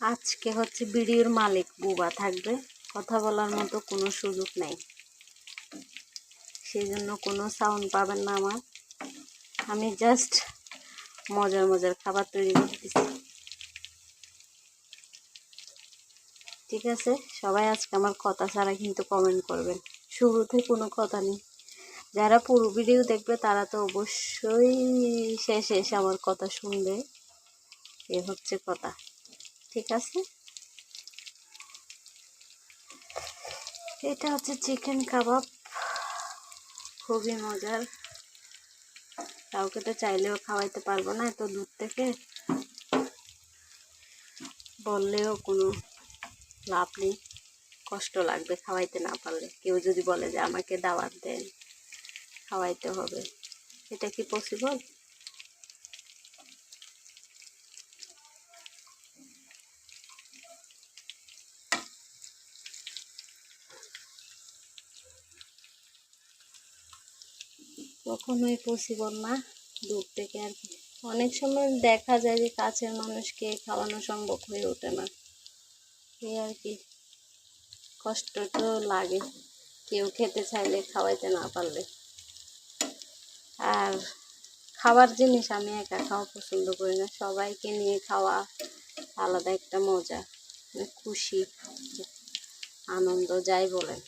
আজকে হচ্ছে ভিডিওর মালিক বুবা থাকবে। কথা বলার মতো কোনো সুযোগ নেই। সেই জন্য কোনো সাউন্ড পাবেন না আমার। আমি জাস্ট মজার মজার খাবার তৈরি করতেছি। ঠিক আছে? সবাই আজকে আমার কথা ছাড়া কিন্তু কমেন্ট করবেন। শুরুতে কোনো কথা নেই। যারা পুরো ভিডিও দেখবে তারা তো অবশ্যই শেষে এসে আমার কথা শুনবে। এ হচ্ছে কথা। ঠিক আছে? এটা হচ্ছে চিকেন কাবাব খুবই মজার। কাউকে তো চাইলেও খাওয়াইতে পারব না, এত দূর থেকে। বললেও কোনো লাভ নেই। কষ্ট লাগবে খাওয়াইতে না পারলে। কেউ যদি বলে যে আমাকে দাওয়াত দেন। খাওয়াইতে হবে। এটা কি পসিবল কখনোই পসিবল না দূর থেকে আর কি। অনেক সময় দেখা যায় যে কাছের মানুষকে খাওয়ানো সম্ভব হয়ে ওঠে না। এই আর কি। কষ্ট তো লাগে। কেউ খেতে চাইলে খাওয়াইতে না পারলে। আর খাবার জিনিস আমি একা খাওয়া পছন্দ করি না। সবাইকে নিয়ে খাওয়া আলাদা একটা মজা মানে খুশি, আনন্দ, যাই বলেন।